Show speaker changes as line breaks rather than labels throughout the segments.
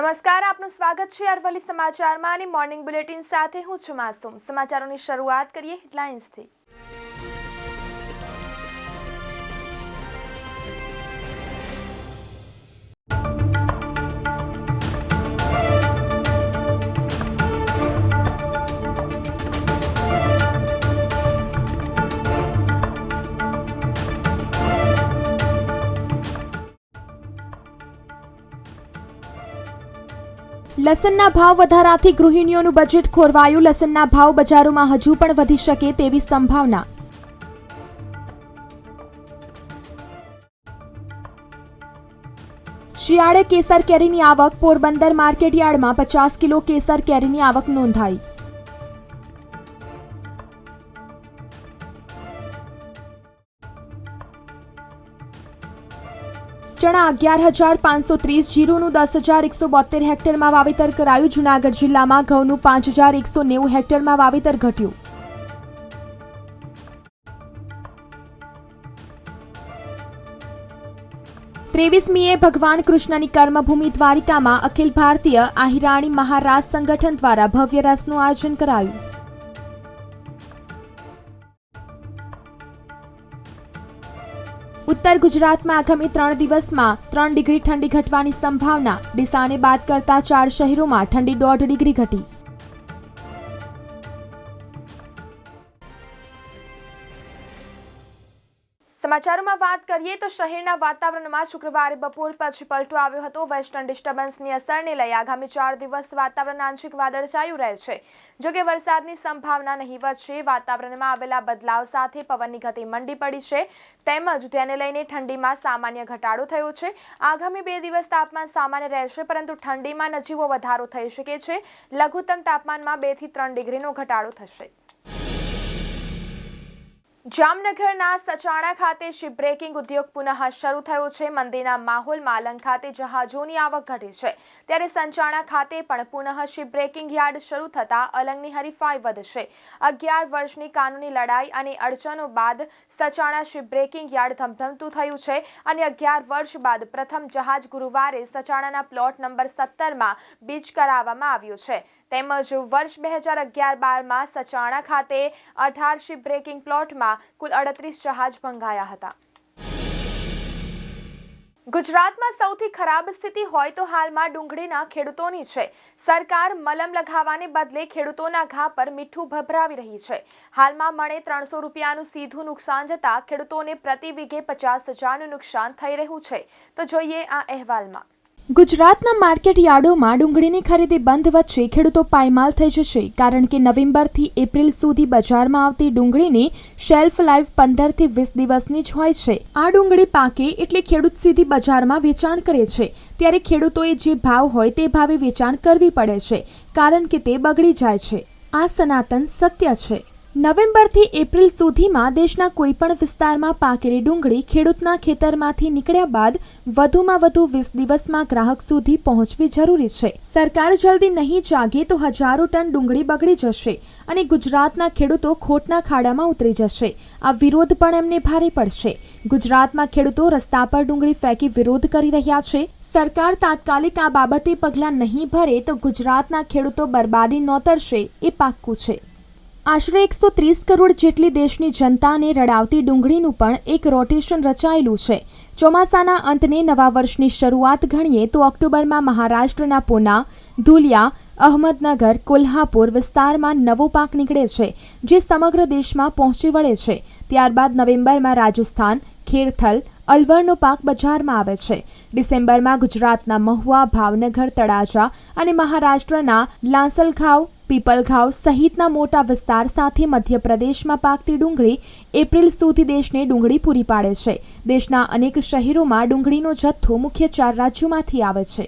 નમસ્કાર, આપનું સ્વાગત છે અરવલ્લી સમાચારમાં અને મોર્નિંગ બુલેટિન સાથે હું છું માસુમ. સમાચારોની શરૂઆત કરીએ હેડલાઇન્સથી
લસણના ભાવ વધારાથી ગૃહિણીઓનું બજેટ ખોરવાયું. લસણના ભાવ બજારોમાં હજુ પણ વધી શકે તેવી સંભાવના. શિયાળે કેસર કેરીની આવક, પોરબંદર માર્કેટયાર્ડમાં પચાસ કિલો કેસર કેરીની આવક નોંધાઈ. ચણા અગિયાર હજાર પાંચસો ત્રીસ, જીરુનું દસ હજાર એકસો બોતેર હેક્ટરમાં વાવેતર કરાયું. જુનાગઢ જિલ્લામાં ઘઉંનું પાંચ હજાર એકસો નેવું હેક્ટરમાં વાવેતર ઘટ્યું. ત્રેવીસમીએ ભગવાન કૃષ્ણની કર્મભૂમિ દ્વારિકામાં અખિલ ભારતીય આહિરાણી મહારાજ સંગઠન દ્વારા ભવ્ય રસનું આયોજન કરાયું. ઉત્તર ગુજરાતમાં આગામી ત્રણ દિવસમાં ત્રણ ડિગ્રી ઠંડી ઘટવાની સંભાવના. ડીસાને બાદ કરતા ચાર શહેરોમાં ઠંડી દોઢ ડિગ્રી ઘટી.
સમાચારોમાં વાત કરીએ તો શહેરના વાતાવરણમાં શુક્રવારે બપોર પછી પલટો આવ્યો હતો. વેસ્ટર્ન ડિસ્ટર્બન્સની અસરને લઈ આગામી ચાર દિવસ વાતાવરણ આંશિક વાદળછાયું રહેશે. જોકે વરસાદની સંભાવના નહીવત છે, વાતાવરણમાં આવેલા બદલાવ સાથે પવનની ગતિ મંડી પડી છે. તેમજ તેને લઈને ઠંડીમાં સામાન્ય ઘટાડો થયો છે. આગામી બે દિવસ તાપમાન સામાન્ય રહેશે, પરંતુ ઠંડીમાં નજીવો વધારો થઈ શકે છે. લઘુત્તમ તાપમાનમાં બેથી ત્રણ ડિગ્રીનો ઘટાડો થશે. જામનગરના સચાણા ખાતે શિપબ્રેકિંગ ઉદ્યોગ પુનઃ શરૂ થયો છે. મંદીના માહોલમાં અલંગ ખાતે જહાજોની આવક ઘટી છે. ત્યારે સંચાણા ખાતે પણ પુનઃ શિપબ્રેકિંગ યાર્ડ શરૂ થતાં અલંગની હરીફાઈ વધશે. અગિયાર વર્ષની કાનૂની લડાઈ અને અડચણો બાદ સચાણા શિપબ્રેકિંગ યાર્ડ ધમધમતું થયું છે અને અગિયાર વર્ષ બાદ પ્રથમ જહાજ ગુરુવારે સચાણાના પ્લોટ નંબર સત્તરમાં બીચ કરાવવામાં આવ્યું છે. તેમજ વર્ષ બે હજાર અગિયાર બારમાં સચાણા ખાતે અઢાર શિપ બ્રેકિંગ પ્લોટમાં કુલ અડત્રીસ જહાજ ભંગાયા હતા. ગુજરાતમાં સૌથી ખરાબ સ્થિતિ હોય તો હાલમાં ડુંગળીના ખેડૂતોની છે. સરકાર મલમ લગાવવાને બદલે ખેડૂતોના ઘા પર મીઠું ભભરાવી રહી છે. હાલમાં મણે ત્રણસો રૂપિયાનું સીધું નુકસાન જતાં ખેડૂતોને પ્રતિ વીઘે પચાસ હજારનું નુકસાન થઈ રહ્યું છે. તો જોઈએ આ અહેવાલમાં.
ગુજરાતના માર્કેટ યાર્ડોમાં ડુંગળીની ખરીદી બંધ વચ્ચે ખેડૂતો પાયમાલ થઈ જશે, કારણ કે નવેમ્બરથી એપ્રિલ સુધી બજારમાં આવતી ડુંગળીની શેલ્ફ લાઈફ પંદરથી વીસ દિવસની જ હોય છે. આ ડુંગળી પાકે એટલે ખેડૂત સીધી બજારમાં વેચાણ કરે છે. ત્યારે ખેડૂતોએ જે ભાવ હોય તે ભાવે વેચાણ કરવી પડે છે, કારણ કે તે બગડી જાય છે. આ સનાતન સત્ય છે. નવેમ્બરથી એપ્રિલ સુધીમાં દેશના કોઈપણ વિસ્તારમાં પાકેલી ડુંગળી ખેડૂતના ખેતરમાંથી નીકળ્યા બાદ વધુમાં વધુ વીસ દિવસમાં ગ્રાહક સુધી પહોંચવી જરૂરી છે. સરકાર જલ્દી નહીં જાગે તો હજારો ટન ડુંગળી બગડી જશે અને ગુજરાતના ખેડૂતો ખોટના ખાડામાં ઉતરી જશે. આ વિરોધ પણ એમને ભારે પડશે. ગુજરાતમાં ખેડૂતો રસ્તા પર ડુંગળી ફેંકી વિરોધ કરી રહ્યા છે. સરકાર તાત્કાલિક આ બાબતે પગલાં નહીં ભરે તો ગુજરાતના ખેડૂતો બરબાદી નોતરશે એ પાક્કું છે. આશરે એકસો ત્રીસ કરોડ જેટલી દેશની જનતાને રડાવતી ડુંગળીનું પણ એક રોટેશન રચાયેલું છે. ચોમાસાના અંતને નવા વર્ષની શરૂઆત ગણીએ તો ઓક્ટોબરમાં મહારાષ્ટ્રના પૂના, ધુલિયા, અહમદનગર, કોલ્હાપુર વિસ્તારમાં નવો પાક નીકળે છે, જે સમગ્ર દેશમાં પહોંચી વળે છે. ત્યારબાદ નવેમ્બરમાં રાજસ્થાન ખેરથલ અલવરનો પાક બજારમાં આવે છે. ડિસેમ્બરમાં ગુજરાતના મહુવા, ભાવનગર, તળાજા અને મહારાષ્ટ્રના લાંસલખાવ પીપલગાંવ સહિતના મોટા વિસ્તાર સાથે મધ્યપ્રદેશમાં પાકતી ડુંગળી એપ્રિલ સુધી દેશને ડુંગળી પૂરી પાડે છે. દેશના અનેક શહેરોમાં ડુંગળીનો જથ્થો મુખ્ય ચાર રાજ્યોમાંથી આવે છે.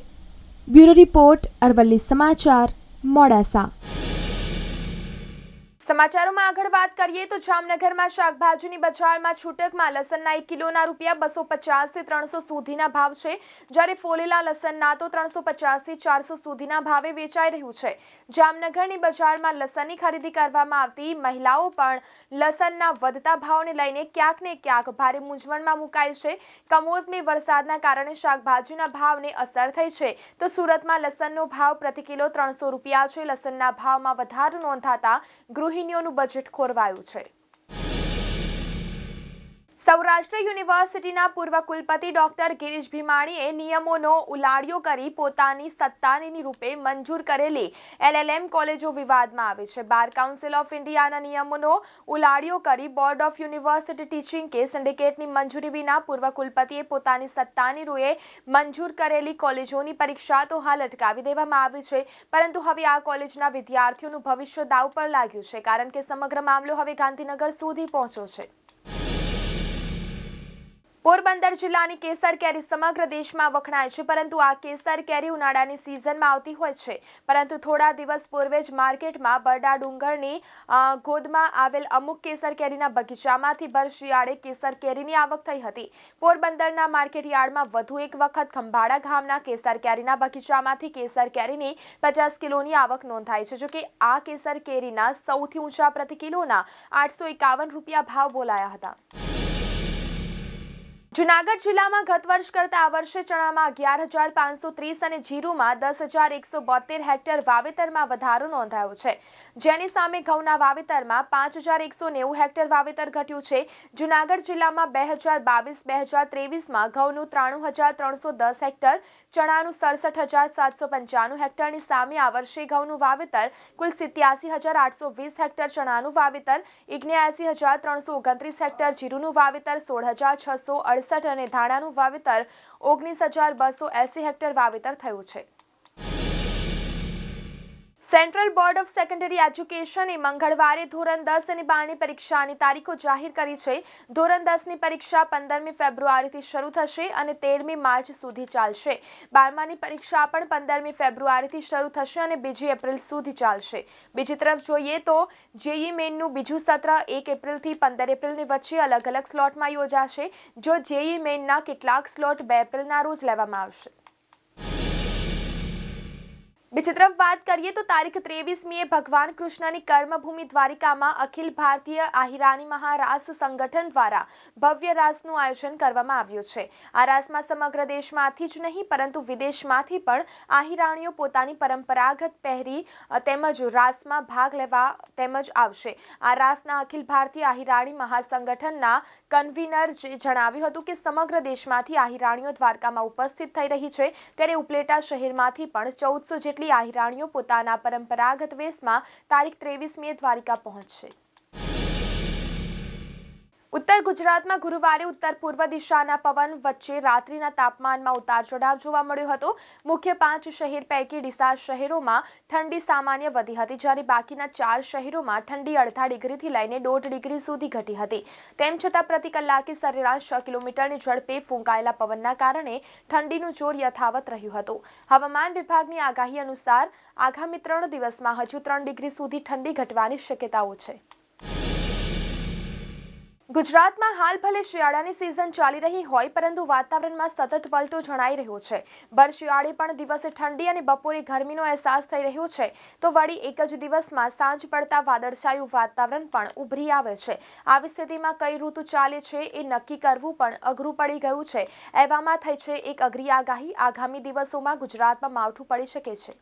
બ્યુરો રિપોર્ટ અરવલ્લી સમાચાર મોડાસા.
સમાચારોમાં આગળ વાત કરીએ તો જામનગરમાં શાકભાજીની બજારમાં છૂટકમાં લસણના એક કિલોના રૂપિયા બસો પચાસથી ત્રણસો સુધીના ભાવ છે. જ્યારે ફોલેલા લસણના તો ત્રણસો પચાસથી ચારસો સુધીના ભાવે વેચાઈ રહ્યું છે. જામનગરની બજારમાં લસણની ખરીદી કરવામાં આવતી મહિલાઓ પણ લસણના વધતા ભાવને લઈને ક્યાંક ક્યાંક ભારે મૂંઝવણમાં મુકાય છે. કમોસમી વરસાદના કારણે શાકભાજીના ભાવને અસર થઈ છે. તો સુરતમાં લસણનો ભાવ પ્રતિ કિલો ત્રણસો રૂપિયા છે. લસણના ભાવમાં વધારો નોંધાતા ગૃહિણીઓનું બજેટ ખોરવાયું છે. સૌરાષ્ટ્ર યુનિવર્સિટીના પૂર્વ કુલપતિ ડોક્ટર ગિરીશ ભીમાણીએ નિયમોનો ઉલાડિયો કરી પોતાની સત્તાની રૂપે મંજૂર કરેલી એલએલએમ કોલેજો વિવાદમાં આવે છે. બાર કાઉન્સિલ ઓફ ઇન્ડિયાના નિયમોનો ઉલાડિયો કરી બોર્ડ ઓફ યુનિવર્સિટી ટીચિંગ કે સિન્ડિકેટની મંજૂરી વિના પૂર્વ કુલપતિએ પોતાની સત્તાની રૂએ મંજૂર કરેલી કોલેજોની પરીક્ષા તો હાલ અટકાવી દેવામાં આવી છે. પરંતુ હવે આ કોલેજના વિદ્યાર્થીઓનું ભવિષ્ય દાવ પર લાગ્યું છે, કારણ કે સમગ્ર મામલો હવે ગાંધીનગર સુધી પહોંચ્યો છે. પોરબંદર જિલ્લાની કેસર કેરી સમગ્ર દેશમાં વખણાય છે, પરંતુ આ કેસર કેરી ઉનાળાની સિઝનમાં આવતી હોય છે. પરંતુ થોડા દિવસ પૂર્વે જ માર્કેટમાં બરડા ડુંગરની ગોદમાં આવેલ અમુક કેસર કેરીના બગીચામાંથી ભર શિયાળે કેસર કેરીની આવક થઈ હતી. પોરબંદરના માર્કેટ યાર્ડમાં વધુ એક વખત ખંભાળા ગામના કેસર કેરીના બગીચામાંથી કેસર કેરીની પચાસ કિલોની આવક નોંધાઈ છે. જોકે આ કેસર કેરીના સૌથી ઊંચા પ્રતિ કિલોના આઠસો એકાવન રૂપિયા ભાવ બોલાયા હતા. જુનાગઢ જિલ્લામાં ગત વર્ષ કરતા આ વર્ષે ચણામાં અગિયાર હજાર પાંચસો ત્રીસ અને જીરુમાં દસ હજાર એકસો બોતેર હેક્ટર વાવેતરમાં વધારો નોંધાયો છે. જેની સામે ઘઉંના વાવેતરમાં પાંચ હજાર એકસો નેવું હેક્ટર વાવેતર ઘટ્યું છે. જુનાગઢ જિલ્લામાં બે હજાર બાવીસ બે હજાર ત્રેવીસમાં ઘઉંનું ત્રાણું હજાર ત્રણસો દસ હેક્ટર, ચણાનું સડસઠ હજાર સાતસો પંચાણું હેક્ટરની સામે આ વર્ષે ઘઉંનું વાવેતર કુલ સિત્યાસી હજાર આઠસો વીસ હેક્ટર, ચણાનું વાવેતર ઓગણ્યાસી હજાર ત્રણસો ઓગણત્રીસ હેક્ટર, જીરુનું વાવેતર સોળ હજાર છસો અડસઠ અને ધાણાનું વાવેતર ઓગણીસ હજાર બસો એસી હેક્ટર વાવેતર થયું છે. સેન્ટ્રલ બોર્ડ ઓફ સેકન્ડરી એજ્યુકેશને મંગળવારે ધોરણ દસ અને બારની પરીક્ષાની તારીખો જાહેર કરી છે. ધોરણ દસની પરીક્ષા પંદરમી ફેબ્રુઆરીથી શરૂ થશે અને તેરમી માર્ચ સુધી ચાલશે. બારમાની પરીક્ષા પણ પંદરમી ફેબ્રુઆરીથી શરૂ થશે અને બીજી એપ્રિલ સુધી ચાલશે. બીજી તરફ જોઈએ તો જેઈ મેનનું બીજું સત્ર એક એપ્રિલથી પંદર એપ્રિલની વચ્ચે અલગ અલગ સ્લોટમાં યોજાશે, જો જેઈ મેનના કેટલાક સ્લોટ બે એપ્રિલના રોજ લેવામાં આવશે. બીજી તરફ વાત કરીએ તો તારીખ ત્રેવીસમીએ ભગવાન કૃષ્ણની કર્મભૂમિ દ્વારિકામાં અખિલ ભારતીય આહિરાણી મહારાસ સંગઠન દ્વારા ભવ્ય રાસનું આયોજન કરવામાં આવ્યું છે. આ રાસમાં સમગ્ર દેશમાંથી જ નહીં, પરંતુ વિદેશમાંથી પણ આહિરાણીઓ પોતાની પરંપરાગત પહેરી તેમજ રાસમાં ભાગ લેવા તેમજ આવશે. આ રાસના અખિલ ભારતીય આહિરાણી મહાસંગઠનના કન્વીનર જે જણાવ્યું હતું કે સમગ્ર દેશમાંથી આહિરાણીઓ દ્વારકામાં ઉપસ્થિત થઈ રહી છે. ત્યારે ઉપલેટા શહેરમાંથી પણ ચૌદસો જેટલી આહિરાણીઓ પોતાના પરંપરાગત વેશમાં તારીખ ત્રેવીસમીએ દ્વારિકા પહોંચશે. ઉત્તર ગુજરાતમાં ગુરુવારે ઉત્તર પૂર્વ દિશાના પવન વચ્ચે રાત્રિના તાપમાનમાં ઉતાર ચઢાવ જોવા મળ્યો હતો. મુખ્ય પાંચ શહેર પૈકી ડીસા શહેરોમાં ઠંડી સામાન્ય વધી હતી, જ્યારે બાકીના ચાર શહેરોમાં ઠંડી અડધા ડિગ્રીથી લઈને દોઢ ડિગ્રી સુધી ઘટી હતી. તેમ છતાં પ્રતિ કલાકે સરેરાશ છ કિલોમીટરની ઝડપે ફૂંકાયેલા પવનના કારણે ઠંડીનું જોર યથાવત રહ્યું હતું. હવામાન વિભાગની આગાહી અનુસાર આગામી ત્રણ દિવસમાં હજુ ત્રણ ડિગ્રી સુધી ઠંડી ઘટવાની શક્યતાઓ છે. ગુજરાતમાં હાલ ભલે શિયાળાની સિઝન ચાલી રહી હોય, પરંતુ વાતાવરણમાં સતત પલટો જણાઈ રહ્યો છે. ભર શિયાળે પણ દિવસે ઠંડી અને બપોરે ગરમીનો અહેસાસ થઈ રહ્યો છે. તો વળી એક જ દિવસમાં સાંજ પડતા વાદળછાયું વાતાવરણ પણ ઉભરી આવે છે. આવી સ્થિતિમાં કઈ ઋતુ ચાલે છે એ નક્કી કરવું પણ અઘરું પડી ગયું છે. એવામાં થઈ છે એક અઘરી આગાહી. આગામી દિવસોમાં ગુજરાતમાં માવઠું પડી શકે છે.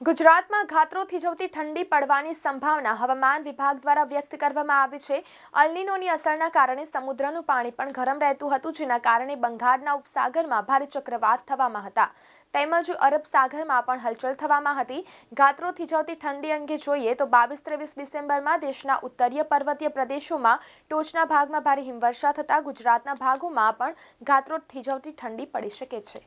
ગુજરાતમાં ગાત્રો થીજવતી ઠંડી પડવાની સંભાવના હવામાન વિભાગ દ્વારા વ્યક્ત કરવામાં આવી છે. અલ્નિનોની અસરના કારણે સમુદ્રનું પાણી પણ ગરમ રહેતું હતું, જેના કારણે બંગાળના ઉપસાગરમાં ભારે ચક્રવાત થવામાં હતા. તેમજ અરબ સાગરમાં પણ હલચલ થવામાં હતી. ગાત્રો થીજવતી ઠંડી અંગે જોઈએ તો બાવીસ ત્રેવીસ ડિસેમ્બરમાં દેશના ઉત્તરીય પર્વતીય પ્રદેશોમાં ટોચના ભાગમાં ભારે હિમવર્ષા થતાં ગુજરાતના ભાગોમાં પણ ગાત્રો થીજવતી ઠંડી પડી શકે છે.